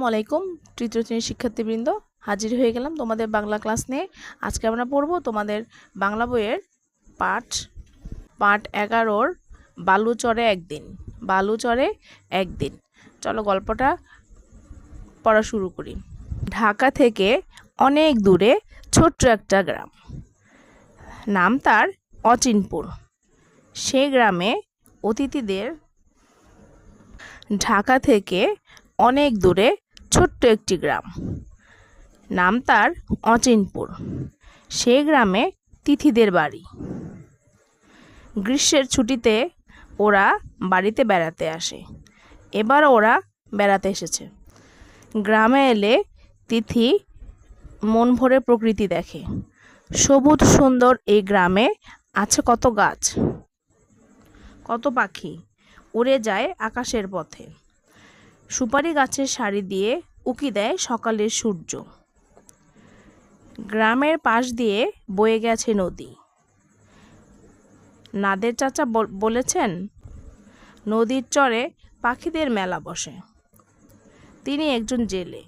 আসসালামু আলাইকুম, তৃতীয় শ্রেণির শিক্ষার্থীবৃন্দ। হাজির হয়ে গেলাম তোমাদের বাংলা ক্লাস নিয়ে। আজকে আমরা পড়ব তোমাদের বাংলা বইয়ের পাঠ পাঠ এগারোর বালুচরে একদিন বালুচরে একদিন। চলো গল্পটা পড়া শুরু করি। ঢাকা থেকে অনেক দূরে ছোট্ট একটা গ্রাম। নাম তার অচিনপুর। সে গ্রামে অতিথিদের ঢাকা থেকে অনেক দূরে ছোট্ট একটি গ্রাম। নাম তার অচিনপুর। সে গ্রামে তিথিদের বাড়ি। গ্রীষ্মের ছুটিতে ওরা বাড়িতে বেড়াতে আসে। এবার ওরা বেড়াতে এসেছে। গ্রামে এলে তিথি মন ভরে প্রকৃতি দেখে। সবুজ সুন্দর এই গ্রামে আছে কত গাছ, কত পাখি, উড়ে যায় আকাশের পথে। সুপারি গাছের সারি দিয়ে উকি দেয় সকালের সূর্য। গ্রামের পাশ দিয়ে বয়ে গেছে নদী। নাদের চাচা বল- বলেছেন, নদীর চরে পাখিদের মেলা বসে। তিনি একজন জেলে।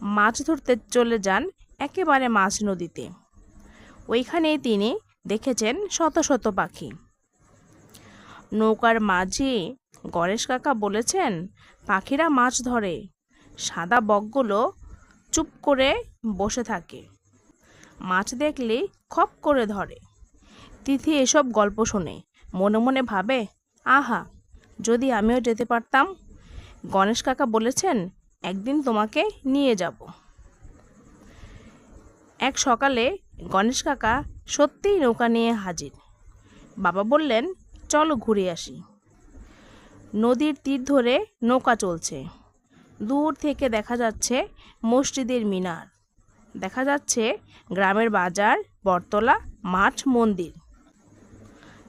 মাছ ধরতে চলে যান একেবারে মাছ নদীতে। ওইখানেই তিনি দেখেছেন শত শত পাখি। নৌকার মাঝি গণেশ কাকা বলেছেন, পাখিরা মাছ ধরে। সাদা বকগুলো চুপ করে বসে থাকে। মাছ দেখলেই খপ করে ধরে। তিথি এসব গল্প শোনে। মনে মনে ভাবে, আহা, যদি আমিও যেতে পারতাম, গণেশ কাকা বলেছেন একদিন তোমাকে নিয়ে যাব। এক সকালে গণেশ কাকা সত্যিই নৌকা নিয়ে হাজির। বাবা বললেন, চলো ঘুরে আসি। নদীর তীর ধরে নৌকা চলছে। দূর থেকে দেখা যাচ্ছে মসজিদের মিনার। দেখা যাচ্ছে গ্রামের বাজার, বটতলা, মাঠ, মন্দির।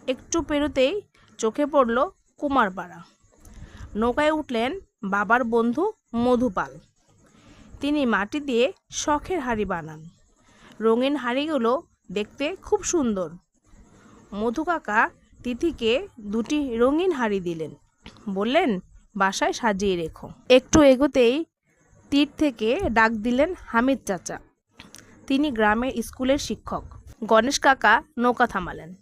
একটু পেরোতেই চোখে পড়ল কুমারপাড়া। নৌকায় উঠলেন বাবার বন্ধু মধুপাল। তিনি মাটি দিয়ে শখের হাড়ি বানান। রঙিন হাড়িগুলো দেখতে খুব সুন্দর। মধু কাকা তিথিকে দুটি রঙিন হাড়ি দিলেন। বললেন, বাসায় সাজিয়ে রেখো। একটু এগোতেই তীর থেকে ডাক দিলেন হামিদ চাচা। তিনি গ্রামের স্কুলের শিক্ষক। গণেশ কাকা নৌকা থামালেন।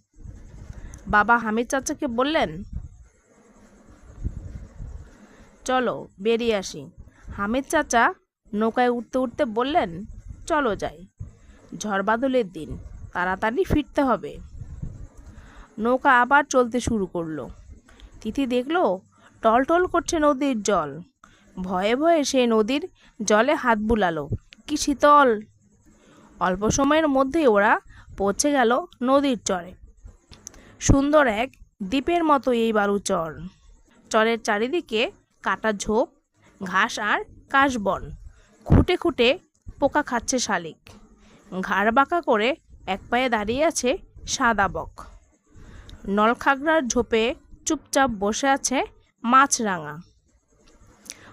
বাবা হামিদ চাচাকে বললেন, চলো, বেরিয়ে আসি। হামিদ চাচা নৌকায় উঠতে উঠতে বললেন, চলো যাই। ঝড় বাদলের দিন, তাড়াতাড়ি ফিরতে হবে। নৌকা আবার চলতে শুরু করল। তিথি দেখল টলটল করছে নদীর জল। ভয়ে ভয়ে সে নদীর জলে হাত বুলালো, কি শীতল! অল্প সময়ের মধ্যেই ওরা পৌঁছে গেল নদীর চরে। সুন্দর এক দ্বীপের মতো এই বালু চর। চরের চারিদিকে কাটা ঝোপ, ঘাস আর কাশবন। খুঁটে খুঁটে পোকা খাচ্ছে শালিক। ঘাড় বাঁকা করে এক পায়ে দাঁড়িয়ে আছে সাদা বক। নলখাগড়ার ঝোপে চুপচাপ বসে আছে মাছরাঙা।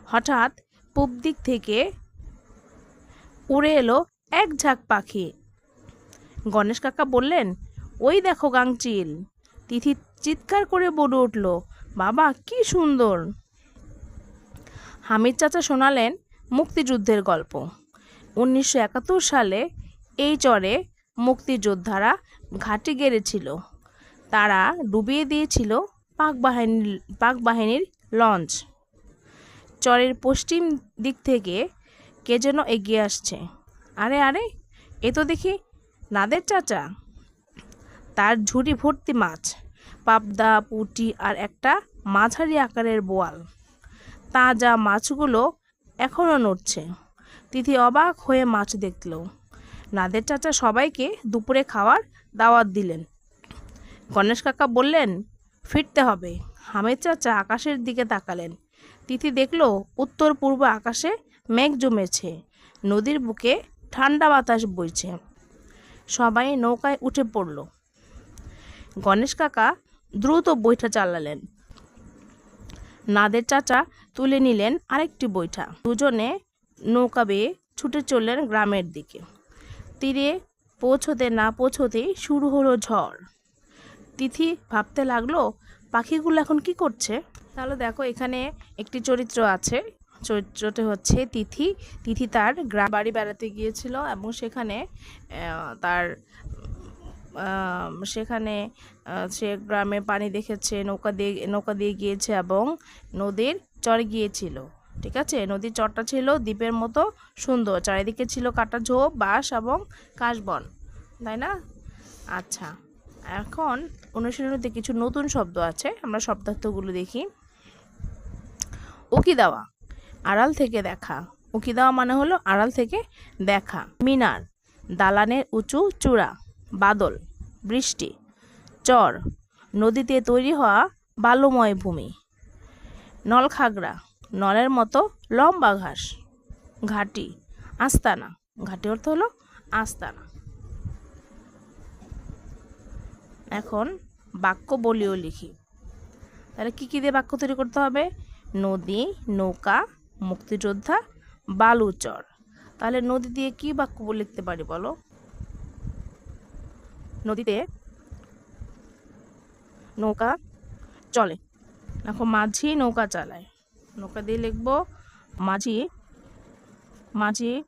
হঠাৎ পূব দিক থেকে উড়ে এলো এক ঝাঁক পাখি। গণেশ কাকা বললেন, ওই দেখো গাংচিল তিথি চিৎকার করে বলে উঠল, বাবা, কি সুন্দর! হামিদ চাচা শোনালেন মুক্তিযুদ্ধের গল্প। উনিশশো একাত্তর সালে এই চরে মুক্তিযোদ্ধারা ঘাঁটি গেড়েছিল। তারা ডুবিয়ে দিয়েছিল পাক বাহিনীর পাক বাহিনীর লঞ্চ। চরের পশ্চিম দিক থেকে কে যেন এগিয়ে আসছে। আরে আরে, এ তো দেখি নাদের চাচা। তার ঝুড়ি ভর্তি মাছ, পাবদা, পুঁটি আর একটা মাঝারি আকারের বোয়াল। তাজা মাছগুলো এখনও নড়ছে। তিথি অবাক হয়ে মাছ দেখল। নাদের চাচা সবাইকে দুপুরে খাওয়ার দাওয়াত দিলেন। গণেশ কাকা বললেন ফিরতে হবে। হামিদ চাচা আকাশের দিকে তাকালেন। তিথি দেখল উত্তর পূর্ব আকাশে মেঘ জমেছে। নদীর বুকে ঠান্ডা বাতাস বইছে। সবাই নৌকায় উঠে পড়ল। গণেশ কাকা দ্রুত বৈঠা চালালেন। নাদের চাচা তুলে নিলেন আরেকটি বৈঠা। দুজনে নৌকা বেয়ে ছুটে চললেন গ্রামের দিকে। তীরে পৌঁছতে না পৌঁছতেই শুরু হলো ঝড়। তিথি ভাবতে লাগল, পাখিগুলো এখন কি করছে? তাহলে দেখো, এখানে একটি চরিত্র আছে। চরিত্রটি হচ্ছে তিথি। তিথি তার গ্রাম বাড়ি বেড়াতে গিয়েছিল এবং সেখানে তার সেখানে সে গ্রামে পানি দেখেছে, নৌকা দিয়ে নৌকা দিয়ে গিয়েছে এবং নদীর চর গিয়েছিল। ঠিক আছে? নদীর চরটা ছিল দ্বীপের মতো সুন্দর। চারিদিকে ছিল কাটা ঝোপ, বাঁশ এবং কাশবন। তাই না? আচ্ছা। এখন অনুশীলনীতে কিছু নতুন শব্দ আছে, আমরা শব্দার্থগুলো দেখি। উকি দেওয়া, আড়াল থেকে দেখা। উকি দেওয়া মানে হলো আড়াল থেকে দেখা। মিনার, দালানের উঁচু চূড়া, বাদল, বৃষ্টি, চর, নদীতে তৈরি হওয়া বালুময় ভূমি। নলখাগড়া, নলের মতো লম্বা ঘাস। ঘাটি, আস্তানা। ঘাটি অর্থ হলো আস্তানা। এখন বাক্য বলিও লিখি। তাহলে কী কী দিয়ে বাক্য তৈরি করতে হবে? নদী, নৌকা, মুক্তিযোদ্ধা, বালুচর। তাহলে নদী দিয়ে কি বাক্য লিখতে পারি বলো? নদীতে নৌকা চলে। দেখো মাঝি নৌকা চালায়। নৌকা দিয়ে লিখব, মাঝি মাঝি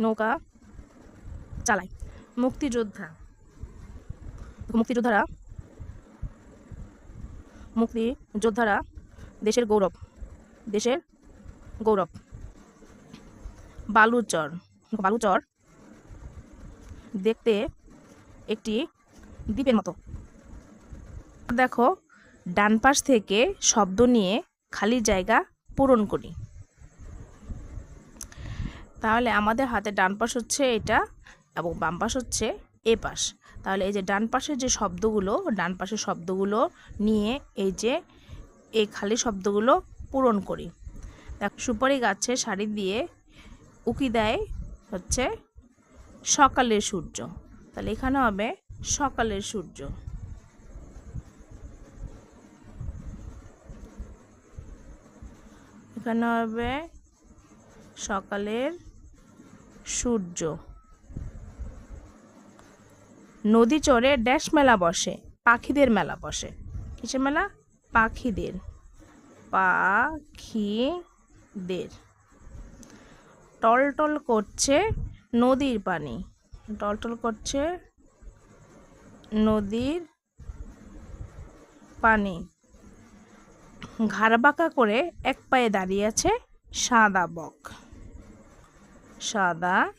নৌকা চালায়। মুক্তিযোদ্ধা। মুক্তিযোদ্ধারা, মুক্তি যোদ্ধারা দেশের গৌরব দেশের গৌরব। বালুচর বালুচর দেখতে একটি দ্বীপের মতো। দেখো, ডান পাশ থেকে শব্দ নিয়ে খালি জায়গা পূরণ করি। তাহলে আমাদের হাতে ডান পাশ হচ্ছে এটা এবং বাম পাশ হচ্ছে এ পাশ। তাহলে এই যে ডান পাশের যে শব্দগুলো, ডান পাশের শব্দগুলো নিয়ে এই যে এই খালি শব্দগুলো পূরণ করি। দেখ, সুপারি গাছে শাড়ি দিয়ে উকি দেয় হচ্ছে সকালের সূর্য। তাহলে এখানে হবে সকালের সূর্য। এখানে হবে সকালের সূর্য। নদী চড়ে ড্যাশ মেলা বসে, পাখিদের মেলা বসে। কিসের মেলা? পাখিদের। পাখিদের। টলটল করছে নদীর পানি। টলটল করছে নদীর পানি। ঘাড় বাঁকা করে এক পায়ে দাঁড়িয়ে আছে সাদা বক। সাদা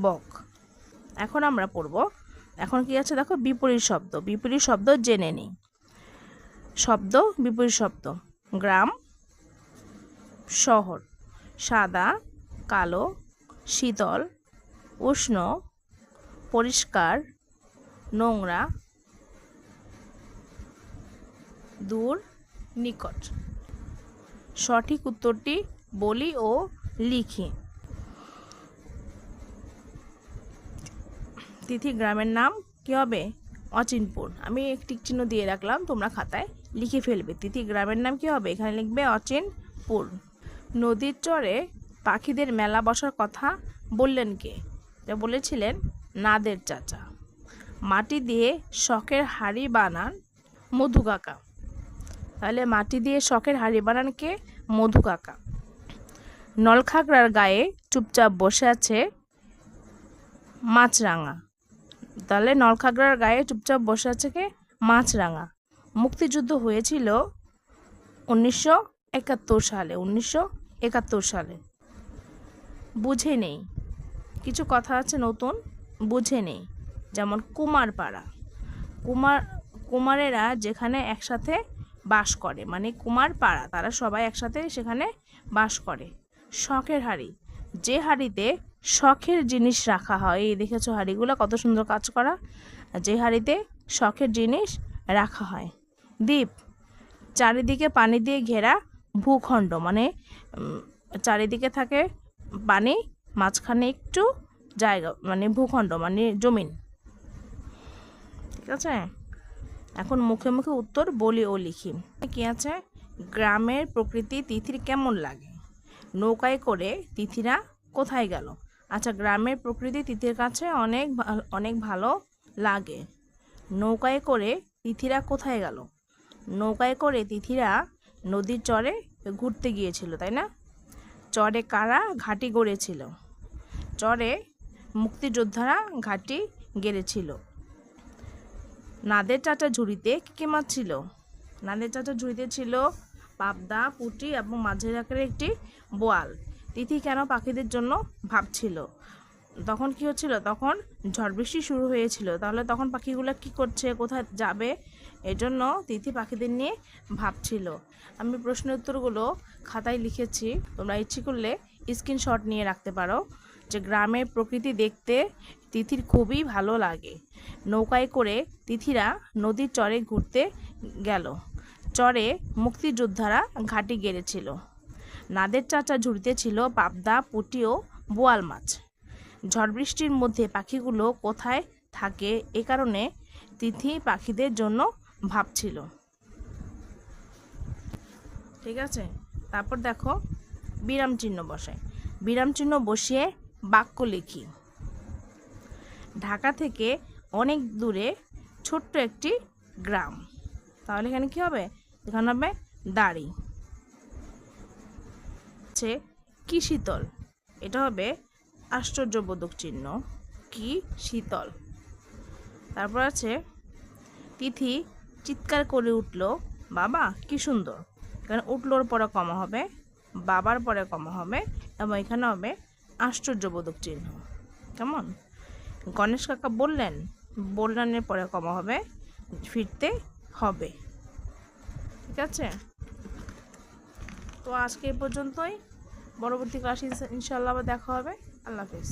বক। এখন আমরা পড়ব এখন কি আছে? দেখো, বিপরীত শব্দ। বিপরীত শব্দ জেনে নিই। শব্দ, বিপরীত শব্দ। গ্রাম, শহর। সাদা, কালো, শীতল, উষ্ণ, পরিষ্কার, নোংরা, দূর, নিকট। সঠিক উত্তরটি বলি ও লিখি। তিথি গ্রামের নাম কী হবে? অচিনপুর। আমি একটি চিহ্ন দিয়ে রাখলাম, তোমরা খাতায় লিখে ফেলবে। তিথি গ্রামের নাম কী হবে? এখানে লিখবে অচিনপুর। নদীর চরে পাখিদের মেলা বসার কথা বললেন কে? এটা বলেছিলেন নাদের চাচা। মাটি দিয়ে শখের হাড়ি বানান মধু কাকা। তাহলে মাটি দিয়ে শখের হাড়ি বানান কে? মধু কাকা। নলখাগড়ার গায়ে চুপচাপ বসে আছে মাছরাঙা। তাহলে নলখাগড়ার গায়ে চুপচাপ বসে আছে কে? মাছরাঙা। মুক্তিযুদ্ধ হয়েছিল উনিশশো একাত্তর সালে, উনিশশো একাত্তর সালে। বুঝে নেই। কিছু কথা আছে নতুন? বুঝে নেই। যেমন কুমারপাড়া। কুমার, কুমারেরা যেখানে একসাথে বাস করে মানে কুমার পাড়া তারা সবাই একসাথে সেখানে বাস করে। শখের হাড়ি। যে হাড়িতে শখের জিনিস রাখা হয়। এই দেখেছ হাড়িগুলো, কত সুন্দর কাজ করা। যে হাড়িতে শখের জিনিস রাখা হয়। দ্বীপ চারিদিকে পানি দিয়ে ঘেরা ভূখণ্ড মানে চারিদিকে থাকে পানি, মাঝখানে একটু জায়গা মানে ভূখণ্ড মানে জমিন। ঠিক আছে? এখন মুখে মুখে উত্তর বলি ও লিখি। কি আছে? গ্রামের প্রকৃতি তিথির কেমন লাগে? নৌকায় করে তিথিরা কোথায় গেল? আচ্ছা গ্রামের প্রকৃতি তিথির কাছে অনেক অনেক ভালো লাগে। নৌকায় করে তিথিরা কোথায় গেল? নৌকায় করে তিথিরা নদীর চরে ঘুরতে গিয়েছিল, তাই না? চরে কারা ঘাঁটি গড়েছিল? চরে মুক্তিযোদ্ধারা ঘাঁটি গেড়েছিল। নাদের চাচা ঝুড়িতে কী কী মাছ ছিল? নাদের চাচা ঝুড়িতে ছিল পাবদা, পুঁটি এবং মাঝের আকারের একটি বোয়াল। তিথি কেন পাখিদের জন্য ভাবছিল? তখন কি হচ্ছিল? তখন ঝড় বৃষ্টি শুরু হয়েছিল। তাহলে তখন পাখিগুলো কি করছে? কোথায় যাবে? এজন্য তিথি পাখিদের নিয়ে ভাবছিল। আমি প্রশ্নের উত্তরগুলো খাতায় লিখেছি। তোমরা ইচ্ছে করলে স্ক্রিনশট নিয়ে রাখতে পারো যে গ্রামের প্রকৃতি দেখতে তিথির খুবই ভালো লাগে। নৌকায় করে তিথিরা নদীর চরে ঘুরতে গেল। চরে মুক্তিযোদ্ধারা ঘাঁটি গেড়েছিল। নাদের চাচা ঝুড়িতে ছিল পাবদা পুঁটি ও বোয়াল মাছ। ঝড় বৃষ্টির মধ্যে পাখিগুলো কোথায় থাকে এ কারণে তিথি পাখিদের জন্য ভাবছিল। ঠিক আছে, তারপর দেখো বিরাম চিহ্ন বসায়। বিরাম চিহ্ন বসিয়ে বাক্য লিখি। ঢাকা থেকে অনেক দূরে ছোট্ট একটি গ্রাম। তাহলে এখানে কি হবে? এখানে হবে দাড়ি। হচ্ছে কি শীতল? এটা হবে আশ্চর্যবোধক চিহ্ন, কি শীতল? তারপর আছে, তিথি চিৎকার করে উঠল, বাবা, কি সুন্দর। এখানে উঠলোর পরে কমা হবে, বাবার পরে কমা হবে, এবং এখানে হবে আশ্চর্যবোধক চিহ্ন। কেমন? গণেশ কাকা বললেন বললেনের পরে কমা হবে, ফিরতে হবে। ঠিক আছে? তো আজকে পর্যন্তই। পরবর্তী ক্লাসে ইনশাল্লাহ আবার দেখা হবে। আল্লাহ হাফিজ।